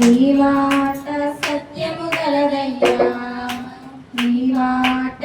నీ మాట సత్యము గలదయ్యా. నీ మాట